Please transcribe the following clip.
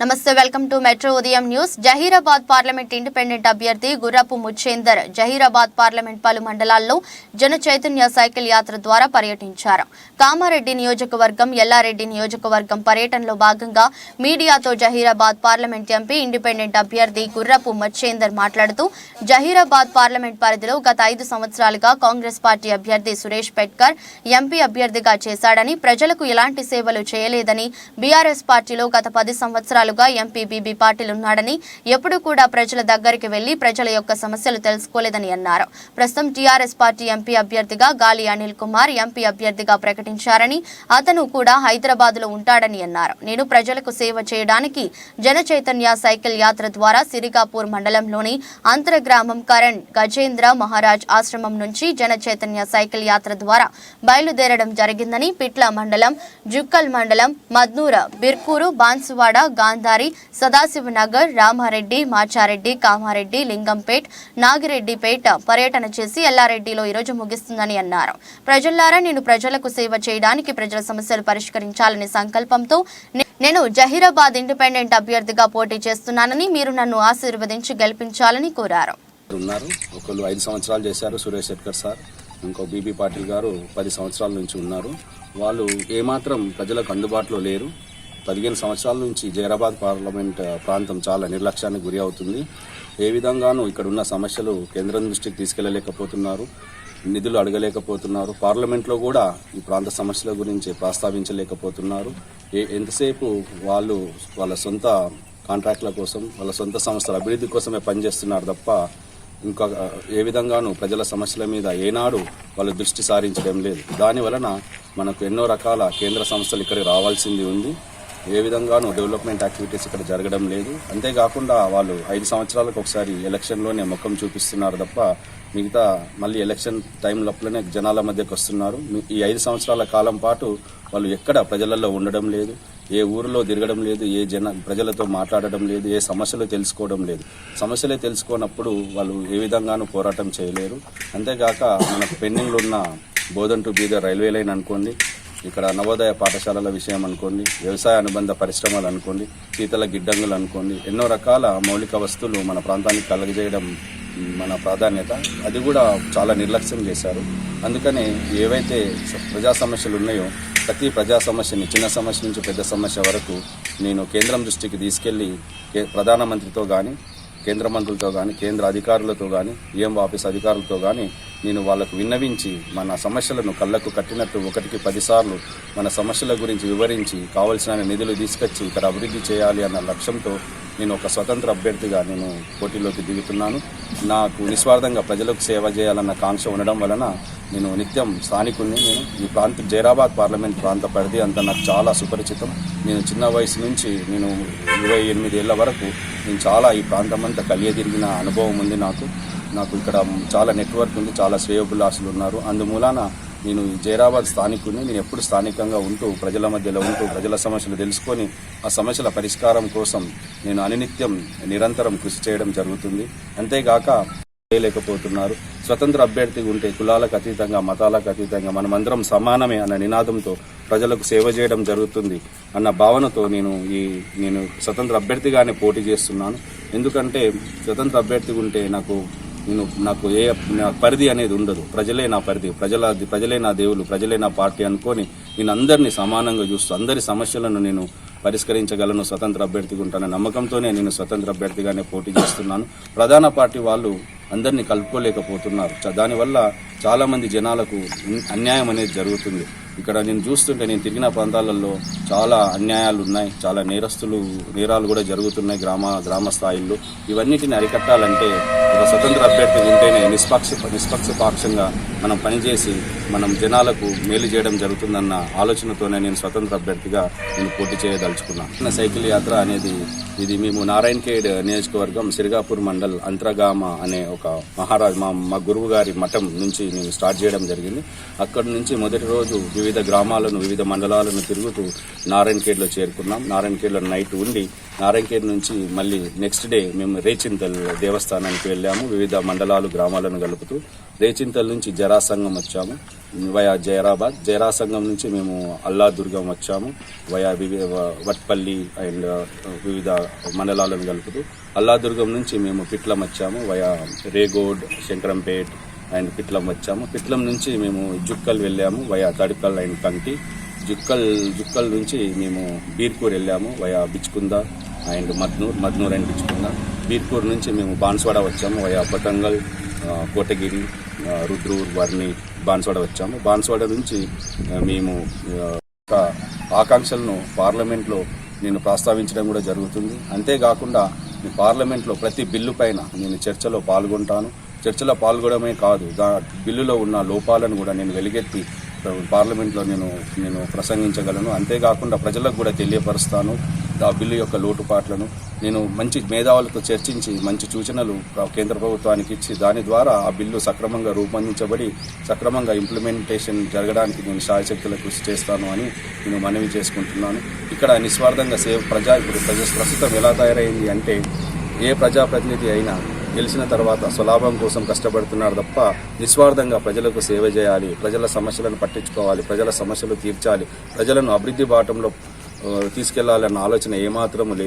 నమస్తే welcome to metro Udayam news. Zaheerabad parliament independent అభ్యర్థి గుర్రపు ముచ్చేందర్ జహీరాబాద్ పార్లమెంట్ పలు మండలాల్లో జన చైతన్య సైకిల్ యాత్ర ద్వారా పర్యటించారు. కామారెడ్డి నియోజకవర్గం ఎల్లారెడ్డి నియోజకవర్గం పర్యటనలో భాగంగా మీడియాతో జహీరాబాద్ పార్లమెంట్ ఎంపీ ఇండిపెండెంట్ అభ్యర్థి గుర్రపు ముచ్చేందర్ మాట్లాడుతూ జహీరాబాద్ పార్లమెంట్ పరిధిలో గత ఐదు సంవత్సరాలుగా కాంగ్రెస్ పార్టీ అభ్యర్థి సురేష్ పెట్కర్ ఎంపీ అభ్యర్థిగా చేశాడని ప్రజలకు ఎలాంటి సేవలు చేయలేదని బీఆర్ఎస్ పార్టీలో గత పది సంవత్సరాలుగా ఎంపీ బీబీ పాటిల్ ఉన్నాడని ఎప్పుడు కూడా ప్రజల దగ్గరికి వెళ్ళి ప్రజల యొక్క సమస్యలు తెలుసుకోలేదని అన్నారు. ప్రస్తుతం టీఆర్ఎస్ పార్టీ ఎంపీ అభ్యర్థిగా గాలి అనిల్ కుమార్ ఎంపీ అభ్యర్థిగా ప్రకటించారని అతను కూడా హైదరాబాద్లో ఉంటాడని అన్నారు. నేను ప్రజలకు సేవ చేయడానికి జన చైతన్య సైకిల్ యాత్ర ద్వారా సిరిగాపూర్ మండలంలోని అంతరగ్రామం కరణ్ గజేంద్ర మహారాజ్ ఆశ్రమం నుంచి జన చైతన్య సైకిల్ యాత్ర ద్వారా బయలుదేరడం జరిగిందని పిట్ల మండలం జుక్కల్ మండలం మద్నూర బిర్కూరు బాన్సువాడ గాంధారి సదాశివనగర్ రామారెడ్డి మాచారెడ్డి కామారెడ్డి లింగంపేట్ నాగిరెడ్డిపేట పర్యటన చేసి ఎల్లారెడ్డిలో ఈరోజు ముగిస్తుందని అన్నారు. ప్రజల్లారా నేను ప్రజలకు సేవ చేయడానికి ప్రజల సమస్యలు పరిష్కరించాలనే సంకల్పంతో నే- నేను జహీరాబాద్ ఇండిపెండెంట్ అభ్యర్థిగా పోటీ చేస్తున్నానని మీరు నన్ను ఆశీర్వదించి గెలిపించాలని కోరారు. ఉన్నారు. ఒకళ్ళు ఐదు సంవత్సరాలు చేశారు సురేష్ శెట్కర్ సార్. ఇంకో బీబీ పాటిల్ గారు పది సంవత్సరాల నుంచి ఉన్నారు. వాళ్ళు ఏమాత్రం ప్రజలకు అందుబాటులో లేరు. పదిహేను సంవత్సరాల నుంచి జైరాబాద్ పార్లమెంట్ ప్రాంతం చాలా నిర్లక్ష్యానికి గురి అవుతుంది. ఏ విధంగానూ ఇక్కడ ఉన్న సమస్యలు కేంద్రం దృష్టికి తీసుకెళ్ళలేకపోతున్నారు నిధులు అడగలేకపోతున్నారు. పార్లమెంట్లో కూడా ఈ ప్రాంత సమస్యల గురించి ప్రస్తావించలేకపోతున్నారు. ఏ ఎంతసేపు వాళ్ళు వాళ్ళ సొంత కాంట్రాక్ట్ల కోసం వాళ్ళ సొంత సంస్థల అభివృద్ధి కోసమే పనిచేస్తున్నారు తప్ప ఇంకా ఏ విధంగానూ ప్రజల సమస్యల మీద ఏనాడు వాళ్ళు దృష్టి సారించడం లేదు. దాని వలన మనకు ఎన్నో రకాల కేంద్ర సంస్థలు ఇక్కడికి రావాల్సింది ఉంది. ఏ విధంగానూ డెవలప్మెంట్ యాక్టివిటీస్ ఇక్కడ జరగడం లేదు. అంతేకాకుండా వాళ్ళు ఐదు సంవత్సరాలకు ఒకసారి ఎలక్షన్లోనే ముఖం చూపిస్తున్నారు తప్ప మిగతా మళ్ళీ ఎలక్షన్ టైం లోపలనే జనాల మధ్యకు వస్తున్నారు. ఈ ఐదు సంవత్సరాల కాలం పాటు వాళ్ళు ఎక్కడ ప్రజలలో ఉండడం లేదు ఏ ఊరిలో తిరగడం లేదు ఏ జన ప్రజలతో మాట్లాడడం లేదు ఏ సమస్యలు తెలుసుకోవడం లేదు. సమస్యలే తెలుసుకోనప్పుడు వాళ్ళు ఏ విధంగానూ పోరాటం చేయలేరు. అంతేగాక మనకు పెండింగ్లో ఉన్న Bodhan to Bidar railway line అనుకోండి ఇక్కడ నవోదయ పాఠశాలల విషయం అనుకోండి వ్యవసాయ అనుబంధ పరిశ్రమలు అనుకోండి శీతల గిడ్డంగులు అనుకోండి ఎన్నో రకాల మౌలిక వస్తువులు మన ప్రాంతానికి కలగజేయడం మన ప్రాధాన్యత. అది కూడా చాలా నిర్లక్ష్యం చేశారు. అందుకనే ఏవైతే ప్రజా సమస్యలు ఉన్నాయో ప్రతి ప్రజా సమస్యని చిన్న సమస్య నుంచి పెద్ద సమస్య వరకు నేను కేంద్రం దృష్టికి తీసుకెళ్ళి ప్రధానమంత్రితో కానీ కేంద్ర మంత్రులతో కానీ కేంద్ర అధికారులతో కానీ ఏం ఆఫీస్ అధికారులతో కానీ నేను వాళ్ళకు విన్నవించి మన సమస్యలను కళ్ళకు కట్టినట్టు ఒకటికి పదిసార్లు మన సమస్యల గురించి వివరించి కావలసిన నిధులు తీసుకొచ్చి ఇక్కడ అభివృద్ధి చేయాలి అన్న లక్ష్యంతో నేను ఒక స్వతంత్ర అభ్యర్థిగా నేను పోటీలోకి దిగుతున్నాను. నాకు నిస్వార్థంగా ప్రజలకు సేవ చేయాలన్న కాంక్ష ఉండడం వలన నేను నిత్యం స్థానికుడిని నేను ఈ ప్రాంత జైరాబాద్ పార్లమెంట్ ప్రాంత పరిధి అంతా నాకు చాలా సుపరిచితం. నేను చిన్న వయసు నుంచి నేను ఇరవై ఎనిమిది వరకు నేను చాలా ఈ ప్రాంతం అంతా కలియదిరిగిన అనుభవం ఉంది నాకు. నాకు ఇక్కడ చాలా నెట్వర్క్ ఉంది చాలా శ్రేయోభిలాషులు ఉన్నారు. అందుమూలాన నేను జైరాబాద్ స్థానికుడిని నేను ఎప్పుడు స్థానికంగా ఉంటూ ప్రజల మధ్యలో ఉంటూ ప్రజల సమస్యలు తెలుసుకొని ఆ సమస్యల పరిష్కారం కోసం నేను అనినిత్యం నిరంతరం కృషి చేయడం జరుగుతుంది. అంతేగాక చేయలేకపోతున్నారు. స్వతంత్ర అభ్యర్థి ఉంటే కులాలకు అతీతంగా మతాలకు అతీతంగా మనమందరం సమానమే అన్న నినాదంతో ప్రజలకు సేవ చేయడం జరుగుతుంది అన్న భావనతో నేను ఈ నేను స్వతంత్ర అభ్యర్థిగానే పోటీ చేస్తున్నాను. ఎందుకంటే స్వతంత్ర అభ్యర్థి ఉంటే నాకు నేను నాకు ఏ నా పరిధి అనేది ఉండదు. ప్రజలే నా పరిధి ప్రజల ప్రజలే నా దేవులు ప్రజలే నా పార్టీ అనుకొని నేను అందరినీ సమానంగా చూస్తూ అందరి సమస్యలను నేను పరిష్కరించగలను స్వతంత్ర అభ్యర్థిగా ఉంటాన నమ్మకంతోనే నేను స్వతంత్ర అభ్యర్థిగానే పోటీ చేస్తున్నాను. ప్రధాన పార్టీ వాళ్ళు అందరినీ కలుపుకోలేకపోతున్నారు. దానివల్ల చాలా మంది జనాలకు అన్యాయం అనేది జరుగుతుంది. ఇక్కడ నేను చూస్తుంటే నేను తిరిగిన ప్రాంతాలలో చాలా అన్యాయాలు ఉన్నాయి. చాలా నేరస్తులు నేరాలు కూడా జరుగుతున్నాయి గ్రామ గ్రామ స్థాయిల్లో. ఇవన్నిటిని అరికట్టాలంటే స్వతంత్ర అభ్యర్థి ఉంటేనే నిష్పక్ష నిష్పక్షపాక్షంగా మనం పనిచేసి మనం జనాలకు మేలు చేయడం జరుగుతుందన్న ఆలోచనతోనే నేను స్వతంత్ర అభ్యర్థిగా నేను పోటీ చేయదలుచుకున్నాను సైకిల్ యాత్ర అనేది ఇది మేము నారాయణఖేడ్ నియోజకవర్గం సిరిగాపూర్ మండల్ అంతరగామ అనే ఒక మహారాజ్ మా మా గురువు గారి మఠం నుంచి నేను స్టార్ట్ చేయడం జరిగింది. అక్కడి నుంచి మొదటి రోజు వివిధ వివిధ గ్రామాలను వివిధ మండలాలను తిరుగుతూ నారాయణఖేడ్లో చేరుకున్నాం. నారాయణఖేడ్లో నైట్ ఉండి నారాయణఖేడ్ నుంచి మళ్ళీ నెక్స్ట్ డే మేము రేచింతల్ దేవస్థానానికి వెళ్ళాము వివిధ మండలాలు గ్రామాలను కలుపుతూ రేచింతల నుంచి జరాసంగం వచ్చాము వయా జైరాబాద్ జైరాసంగం నుంచి మేము అల్లాదుర్గం వచ్చాము వయా వివి వట్పల్లి అండ్ వివిధ మండలాలను కలుపుతూ అల్లాదుర్గం నుంచి మేము పిట్లం వచ్చాము వయా రేగోడ్ శంకరంపేట్ అండ్ పిట్లం వచ్చాము. పిట్లం నుంచి మేము జుక్కల్ వెళ్ళాము వయా తడికల్ అండ్ కంటి. జుక్కల్ జుక్కల్ నుంచి మేము బీర్పూర్ వెళ్ళాము via Bichkunda and Madnoor Madnoor and Bichkunda Birpur నుంచి మేము బాన్స్వాడ వచ్చాము వయా బతంగల్ కోటగిరి రుద్రూర్ వర్ణి బాన్స్వాడ వచ్చాము. బాన్స్వాడ నుంచి మేము ఒక ఆకాంక్షలను పార్లమెంట్లో నేను ప్రస్తావించడం కూడా జరుగుతుంది. అంతేకాకుండా ఈ పార్లమెంట్లో ప్రతి బిల్లు పైన నేను చర్చలో పాల్గొంటాను. చర్చలో పాల్గొనడమే కాదు దా బిల్లులో ఉన్న లోపాలను కూడా నేను వెలుగెత్తి పార్లమెంట్లో నేను నేను ప్రసంగించగలను. అంతేకాకుండా ప్రజలకు కూడా తెలియపరుస్తాను. ఆ బిల్లు యొక్క లోటుపాట్లను నేను మంచి మేధావులతో చర్చించి మంచి సూచనలు కేంద్ర ప్రభుత్వానికి ఇచ్చి దాని ద్వారా ఆ బిల్లు సక్రమంగా రూపొందించబడి సక్రమంగా ఇంప్లిమెంటేషన్ జరగడానికి నేను శాయశక్తుల కృషి చేస్తాను అని నేను మనవి చేసుకుంటున్నాను. ఇక్కడ నిస్వార్థంగా సేవ ప్రజా ఇప్పుడు ప్రజ ప్రస్తుతం ఎలా తయారైంది అంటే ఏ ప్రజాప్రతినిధి అయినా గెలిచిన తర్వాత స్వలాభం కోసం కష్టపడుతున్నారు తప్ప నిస్వార్థంగా ప్రజలకు సేవ చేయాలి ప్రజల సమస్యలను పట్టించుకోవాలి ప్రజల సమస్యలు తీర్చాలి ప్రజలను అభివృద్ధి బాటంలో తీసుకెళ్ళాలన్న ఆలోచన ఏమాత్రం లేదు.